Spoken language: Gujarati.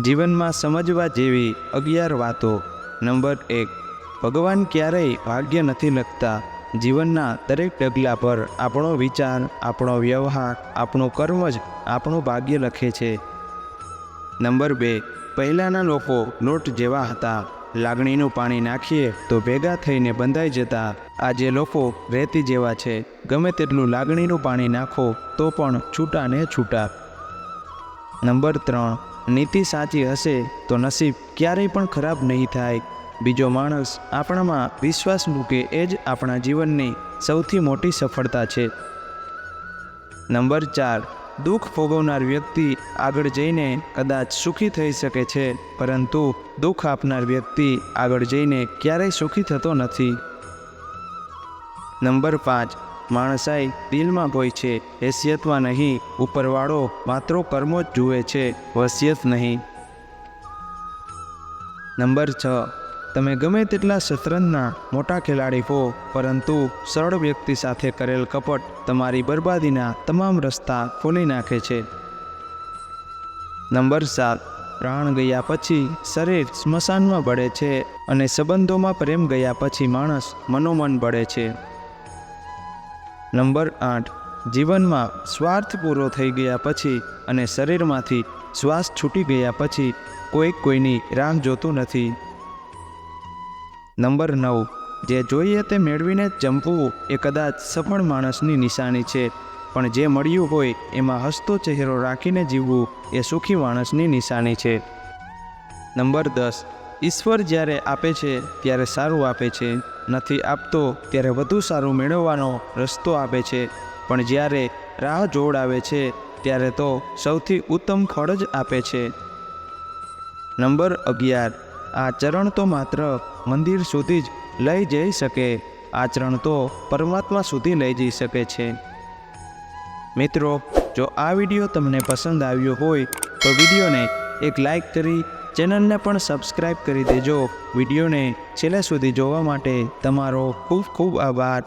જીવનમાં સમજવા જેવી અગિયાર વાતો. નંબર એક, ભગવાન ક્યારેય ભાગ્ય નથી લખતા. જીવનના દરેક ડગલા પર આપણો વિચાર, આપણો વ્યવહાર, આપણું કર્મ જ આપણું ભાગ્ય લખે છે. નંબર બે, પહેલાંના લોકો લોટ જેવા હતા. લાગણીનું પાણી નાખીએ તો ભેગા થઈને બંધાઈ જતા. આજે લોકો રેતી જેવા છે. ગમે તેટલું લાગણીનું પાણી નાખો તો પણ છૂટા ને છૂટા. નંબર ત્રણ નીતિ સાચી હશે તો નસીબ ક્યારેય પણ ખરાબ નહીં થાય. બીજો માણસ આપણામાં વિશ્વાસ મૂકે એ જ આપણા જીવનની સૌથી મોટી સફળતા છે. નંબર ચાર, દુઃખ ભોગવનાર વ્યક્તિ આગળ જઈને કદાચ સુખી થઈ શકે છે, પરંતુ દુઃખ આપનાર વ્યક્તિ આગળ જઈને ક્યારેય સુખી થતો નથી. નંબર પાંચ માણસાઈ દિલમાં હોય છે, હેસિયતમાં નહીં, ઉપરવાળો માત્ર કર્મો જ જુએ છે, વસિયત નહીં. નંબર છ. તમે ગમે તેટલા શતરંજના મોટા ખેલાડી હો, પરંતુ સરળ વ્યક્તિ સાથે કરેલ કપટ તમારી બરબાદીના તમામ રસ્તા ખોલી નાખે છે. નંબર સાત. પ્રાણ ગયા પછી શરીર સ્મશાનમાં બળે છે અને સંબંધોમાં પ્રેમ ગયા પછી માણસ મનોમન બળે છે. નંબર આઠ. જીવનમાં સ્વાર્થ પૂરો થઈ ગયા પછી અને શરીરમાંથી શ્વાસ છૂટી ગયા પછી કોઈ કોઈની રાહ જોતું નથી. નંબર નવ. જે જોઈએ તે મેળવીને જંપવું એ કદાચ સફળ માણસની નિશાની છે, પણ જે મળ્યું હોય એમાં હસતો ચહેરો રાખીને જીવવું એ સુખી માણસની નિશાની છે. નંબર દસ. ઈશ્વર જ્યારે આપે છે, ત્યારે સારું આપે છે. નથી આપતો ત્યારે વધુ સારું મેળવવાનો રસ્તો આપે છે. પણ જ્યારે રાહ જોડાવે છે, ત્યારે તો સૌથી ઉત્તમ ફળ જ આપે છે. નંબર અગિયાર. આ ચરણ તો માત્ર મંદિર સુધી જ લઈ જઈ શકે. આચરણ તો પરમાત્મા સુધી લઈ જઈ શકે છે. મિત્રો, જો આ વીડિયો તમને પસંદ આવ્યો હોય, તો વિડીયોને એક લાઈક કરી ચેનલને પણ સબસ્ક્રાઈબ કરી દેજો. વિડીયોને છેલ્લે સુધી જોવા માટે તમારો ખૂબ ખૂબ આભાર.